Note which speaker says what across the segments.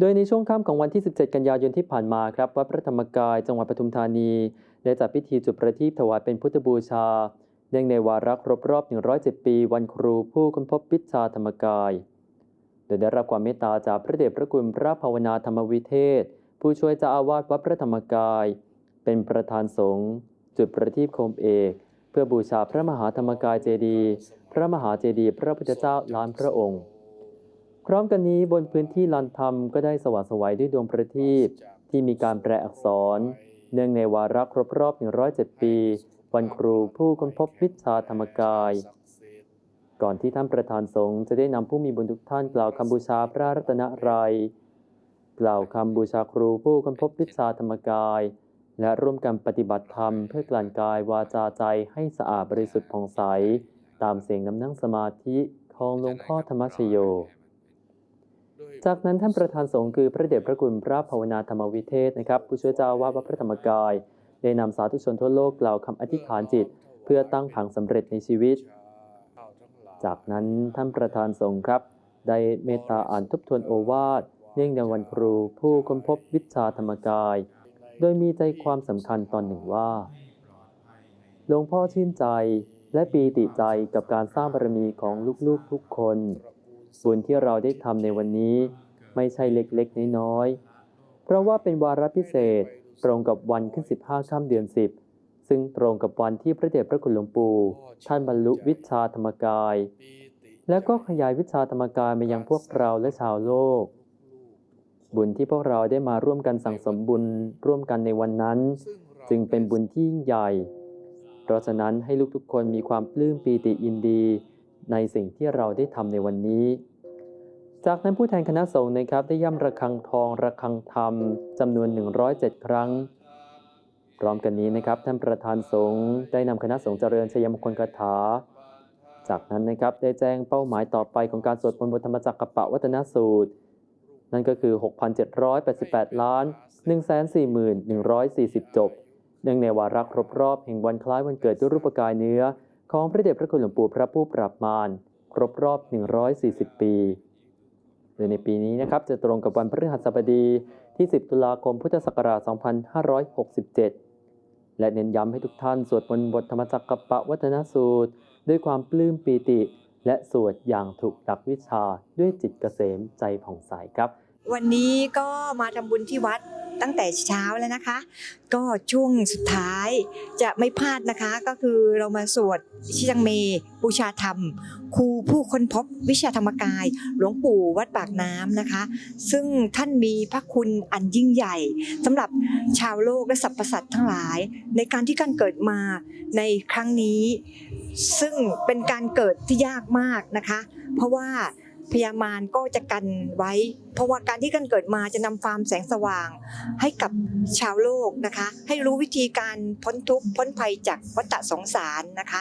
Speaker 1: โดยในช่วงค่ำของวันที่ 17 กันยายนที่ผ่านมาครับวัดพระธรรมกายจังหวัดปทุมธานี ได้จัดพิธีจุดประทีปถวายเป็นพุทธบูชา เนื่องในวาระครบรอบ 107 ปี วันครูผู้ค้นพบวิชาธรรมกาย โดยได้รับความเมตตาจากพระเดชพระคุณพระภาวนาธรรมวิเทศ ผู้ช่วยเจ้าอาวาสวัดพระธรรมกาย เป็นประธานสงฆ์จุดประทีปโคมเอก เพื่อบูชาพระมหาธรรมกายเจดี พระมหาเจดี พระพุทธเจ้าล้านพระองค์ พร้อมกันนี้บนพื้นที่ลานธรรมก็ได้สว่างสวัยด้วยดวงประทีปที่มีการแปลอักษร เนื่องในวาระครบรอบ 107 ปี วันครูผู้ค้นพบวิชาธรรมกาย ก่อนที่ท่านประธานสงฆ์จะได้นำผู้มีบุญทุกท่านกล่าวคำบูชาพระรัตนรัยกล่าวคำบูชาครูผู้ค้นพบวิชาธรรมกาย และร่วมกันปฏิบัติธรรมเพื่อกลั่นกายวาจาใจให้สะอาดบริสุทธิ์ผ่องใส ตามเสียงน้ำนั่งสมาธิของหลวงพ่อธรรมชโย จากนั้นท่านประธานสงฆ์คือพระเดชพระคุณพระภาวนาธรรมวิเทศนะครับ ผู้ช่วยเจ้าวาดวัดพระธรรมกาย ได้นำสาธุชนทั่วโลกกล่าวคำอธิษฐานจิต เพื่อตั้งผังสำเร็จในชีวิต จากนั้นท่านประธานสงฆ์ครับ ได้เมตตาอ่านทบทวนโอวาทเนื่องในวันครูผู้ค้นพบวิชาธรรมกาย โดยมีใจความสำคัญตอนหนึ่งว่าหลวงพ่อชื่นใจและปีติใจกับการสร้างบารมีของลูกๆทุกคน บุญที่เราได้ทำในวันนี้ไม่ใช่เล็กๆ น้อยๆ เพราะว่าเป็นวาระพิเศษตรงกับวันขึ้น 15ค่ำเดือน 10 ซึ่งตรงกับวันที่พระเดชพระคุณหลวงปู่ท่านบรรลุวิชาธรรมกาย และก็ขยายวิชาธรรมกายมายังพวกเราและชาวโลก บุญที่พวกเราได้มาร่วมกันสั่งสมบุญร่วมกันในวันนั้น จึงเป็นบุญที่ยิ่งใหญ่ เพราะฉะนั้นให้ลูกทุกคนมีความปลื้มปีติยินดี ในสิ่งที่เราได้ทำในวันนี้ จากนั้นผู้แทนคณะสงฆ์นะครับได้ย่ำระฆังทองระฆังธรรมจำนวน 107 ครั้ง พร้อมกันนี้นะครับท่านประธานสงฆ์ได้นำคณะสงฆ์เจริญชัยมงคลคาถา จากนั้นนะครับได้แจ้งเป้าหมายต่อไปของการสวดมนต์บทธรรมจักรกปะวัฒนสูตร นั่นก็คือ 6,788 ล้าน 140,140 จบเนื่องในวาระครบรอบแห่งวันคล้ายวันเกิดด้วยรูปกายเนื้อ ของพระเดชพระคุณหลวงปู่พระผู้ปราบมารครบรอบ 140 ปีโดยในปีนี้นะครับจะตรงกับวันพฤหัสบดีที่ 10 ตุลาคมพุทธศักราช 2567 และเน้นย้ำให้ทุกท่านสวดมนต์บทธรรมจักรปะวัฒนสูตร ด้วยความปลื้มปีติ และสวดอย่างถูกหลักวิชาด้วยจิตเกษมใจผ่องใสครับ
Speaker 2: วันนี้ก็มาทำบุญที่วัด ตั้งแต่เช้าแล้วนะคะ ก็ช่วงสุดท้ายจะไม่พลาดนะคะ ก็คือเรามาสวดชิจังเมบูชาธรรม ครูผู้ค้นพบวิชาธรรมกาย หลวงปู่วัดปากน้ำนะคะ ซึ่งท่านมีพระคุณอันยิ่งใหญ่สำหรับชาวโลกและสรรพสัตว์ทั้งหลาย ในการที่การเกิดมาในครั้งนี้ ซึ่งเป็นการเกิดที่ยากมากนะคะ เพราะว่า พยามารก็จะกันไว้ เพราะว่าการที่กันเกิดมาจะนำความแสงสว่าง ให้กับชาวโลกนะคะ ให้รู้วิธีการพ้นทุกข์พ้นภัยจากวัฏสงสารนะคะ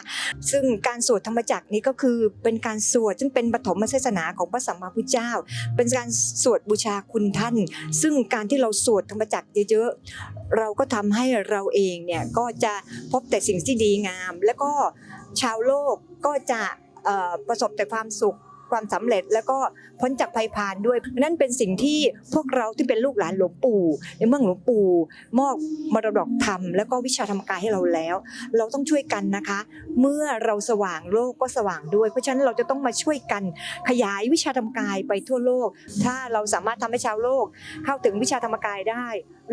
Speaker 2: ซึ่งการสวดธรรมจักรนี้ก็คือเป็นการสวดซึ่งเป็นปฐมเทศนาของพระสัมมาพุทธเจ้า เป็นการสวดบูชาคุณท่าน ซึ่งการที่เราสวดธรรมจักรเยอะๆเราก็ทำให้เราเองเนี่ยก็จะพบแต่สิ่งที่ดีงาม แล้วก็ชาวโลกก็จะประสบแต่ความสุข ความสำเร็จ แล้วก็พ้นจากภัยพานด้วยนั่นเป็นสิ่งที่พวกเราที่เป็นลูกหลานหลวงปู่ในเมื่อหลวงปู่มอบมรดกธรรมแล้วก็วิชาธรรมกายให้เราแล้ว เราต้องช่วยกันนะคะ เมื่อเราสว่างโลกก็สว่างด้วย เพราะฉะนั้นเราจะต้องมาช่วยกันขยายวิชาธรรมกายไปทั่วโลก ถ้าเราสามารถทำให้ชาวโลกเข้าถึงวิชาธรรมกายได้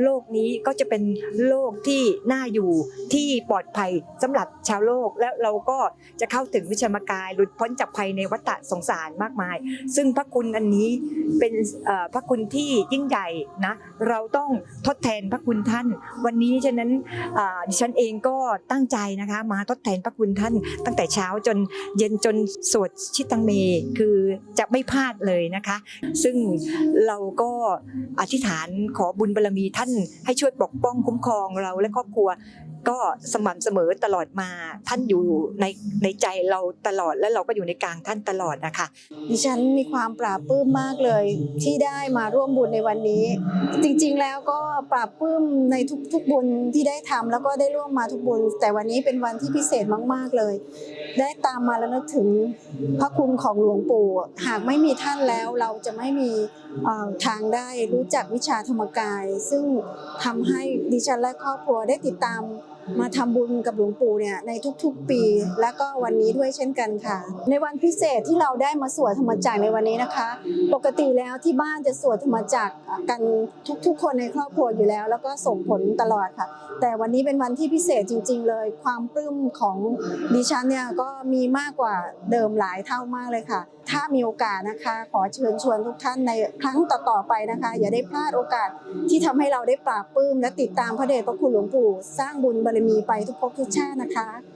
Speaker 2: โลกนี้ก็จะเป็นโลกที่น่าอยู่ที่ปลอดภัยสำหรับชาวโลก และเราก็จะเข้าถึงวิชามกายหลุดพ้นจากภัยในวัฏสงสารมากมาย ซึ่งพระคุณอันนี้เป็นพระคุณที่ยิ่งใหญ่นะเราต้องทดแทนพระคุณท่าน วันนี้ฉะนั้นดิฉันเองก็ตั้งใจนะคะมาทดแทนพระคุณท่าน ตั้งแต่เช้าจนเย็นจนสวดชิตังเมคือจะไม่พลาดเลยนะคะ ซึ่งเราก็อธิษฐานขอบุญบารมีท่าน่านให้ช่วยปกป้องคุ้มครองเราและครอบครัว ก็สม่ำเสมอตลอดมา ท่านอยู่ในในใจเราตลอดและเราก็อยู่ในกลางท่านตลอดนะคะ
Speaker 3: ดิฉันมีความปราบปลื้มมากเลยที่ได้มาร่วมบุญในวันนี้ จริงๆแล้วก็ปราบปลื้มในทุกๆบุญที่ได้ทำแล้วก็ได้ร่วมมาทุกบุญ แต่วันนี้เป็นวันที่พิเศษมากๆเลย ได้ตามมาแล้วนึกถึงพระคุณของหลวงปู่ หากไม่มีท่านแล้วเราจะไม่มีทางได้รู้จักวิชาธรรมกาย ซึ่งทำให้ดิฉันและครอบครัวได้ติดตาม มาทำบุญกับหลวงปู่เนี่ยในทุกๆปี และก็วันนี้ด้วยเช่นกันค่ะ ในวันพิเศษที่เราได้มาสวดธรรมจักรในวันนี้นะคะ ปกติแล้วที่บ้านจะสวดธรรมจักรกันทุกๆ คนในครอบครัวอยู่แล้ว แล้วก็ส่งผลตลอดค่ะ แต่วันนี้เป็นวันที่พิเศษจริง ๆ เลย ความปลื้มของดิฉันเนี่ยก็มีมากกว่าเดิมหลายเท่ามากเลยค่ะ ถ้ามีโอกาสนะคะ ขอเชิญชวนทุกท่านในครั้งต่อๆไปนะคะ อย่าได้พลาดโอกาสที่ทำให้เราได้ปราบปลื้มและติดตามพระเดชพระคุณหลวงปู่สร้างบุญบารมีไปทุกภพทุกชาตินะคะ